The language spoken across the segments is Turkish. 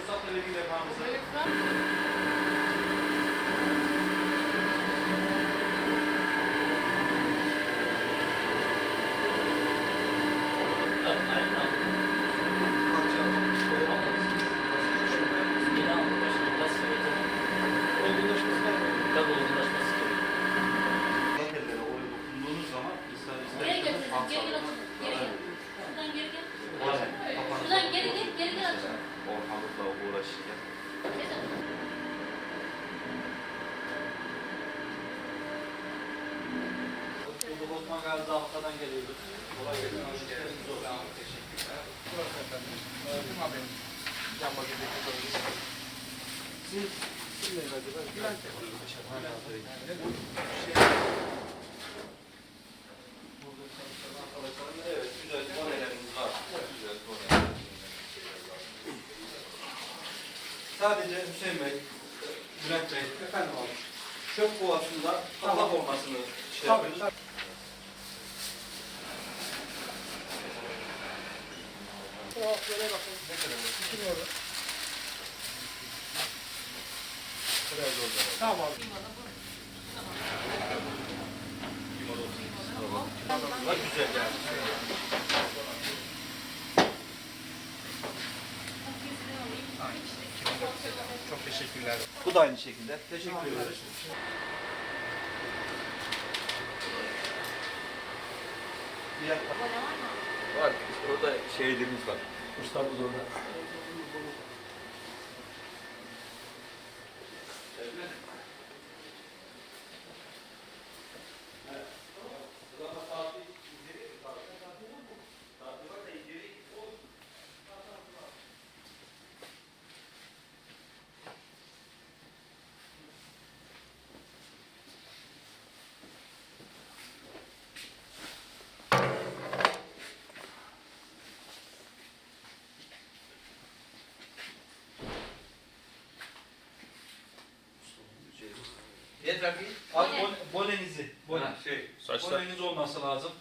ruhsatla ilgili levhamız. bununla uğraşırken. Burada Bosman Gazi haftadan geliyoruz. Kolay gelsin. Hoş geldiniz. Tamam, teşekkürler. Burası efendim. Tüm haberiniz. Can bakıdaki sorunuz. Siz kimle ilgili? Bülent Bey. Teşekkür ederim. Sadece Hüseyin Bey, Bülent Bey, Efendim abi. çöp kovasında kapak olmasını şey Tabii, yapıyoruz. tabii. Oh, şöyle bakın. Ne kadar? Biraz oldu. Tamam abi. Bunlar teşekkürler. Bu da aynı şekilde. Teşekkür ederiz. Diğer Var. Orada şehidimiz var. Ustamız orada. Ne trafiği? Abi bon, bonenizi. Bone. Ha, şey. Boneniz olması lazım.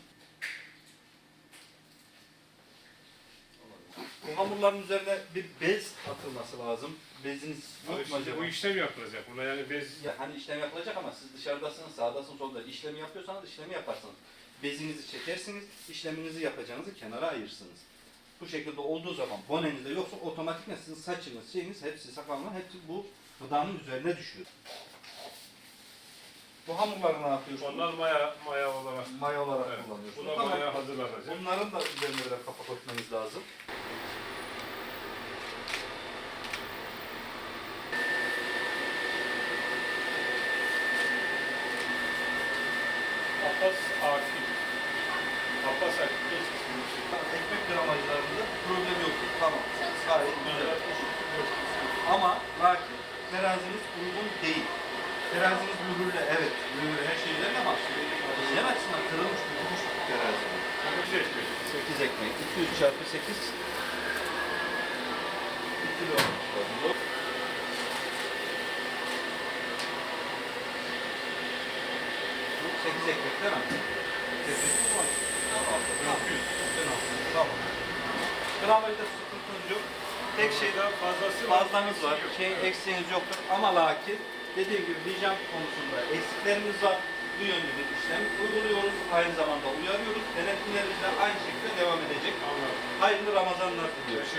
Bu hamurların üzerine bir bez atılması lazım. Beziniz yok mu şimdi acaba? bu işlem yapılacak. Buna yani bez Ya hani işlem yapılacak ama siz dışarıdasınız, sağdasınız, solda işlemi yapıyorsanız işlemi yaparsınız. Bezinizi çekersiniz, işleminizi yapacağınızı kenara ayırırsınız. Bu şekilde olduğu zaman bonenizde yoksa otomatikman sizin saçınız, şeyiniz, hepsi sakalınız, hepsi bu gıdanın üzerine düşüyor. Bu hamurları ne yapıyorsunuz? onlar maya maya olarak. maya olarak Evet. kullanıyorsunuz. Buna Tamam. maya hazırlanacak. Bunların da üzerine böyle kapak lazım. Akif. Abbas Akif geçmiş bu işi. Ekmek gramajlarında problem yok. Tamam. Gayet güzel. Ama lakin teraziniz uygun değil. Teraziniz mühürle, evet. Mühürle her şey güzel ama hijyen açısından kırılmış, bükülmüş bir terazi. Bu şey ekmek. 8 ekmek. 200 çarpı 8. 2 kilo. Bu 8 ekmek değil mi? 8. Tamam. Tamam. Gramajda sıkıntınız yok. Tek şey Şeyden fazlası var. fazlanız var, şey eksiğiniz yoktur ama lakin dediğim gibi hijyen konusunda eksiklerimiz var. Bu yönlü bir işlem uyguluyoruz. Aynı zamanda uyarıyoruz. Denetimlerimiz de aynı şekilde devam edecek. Anladım. Hayırlı Ramazanlar diliyoruz.